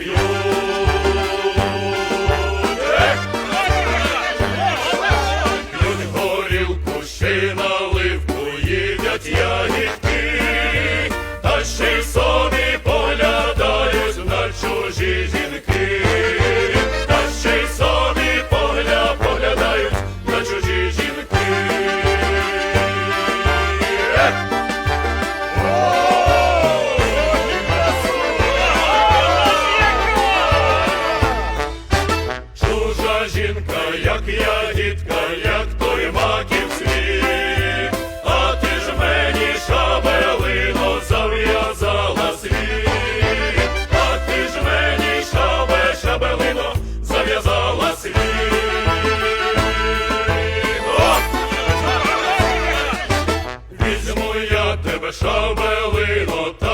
You're тітка, як той маків світ, а ти ж мені шабелино зав'язала світ, а ти ж мені шабе, шабелино зав'язала світ. Візьму я тебе, шабелино.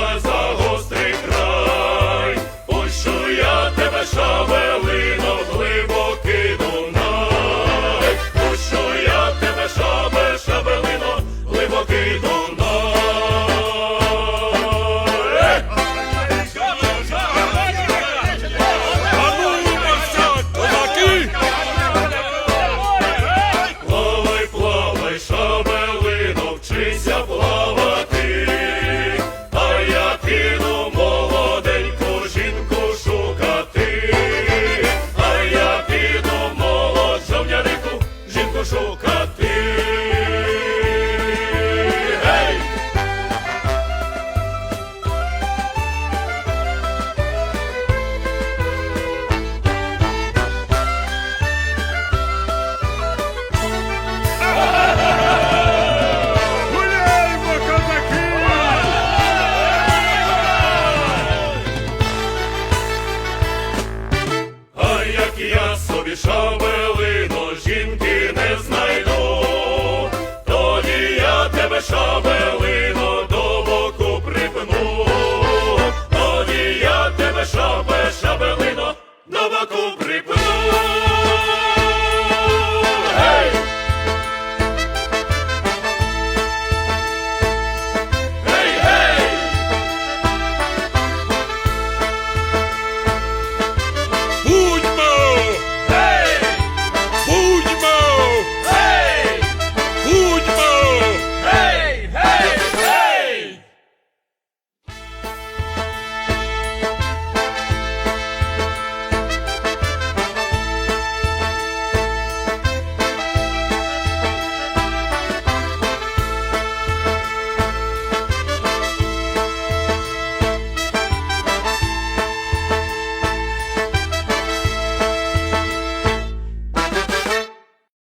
perdón.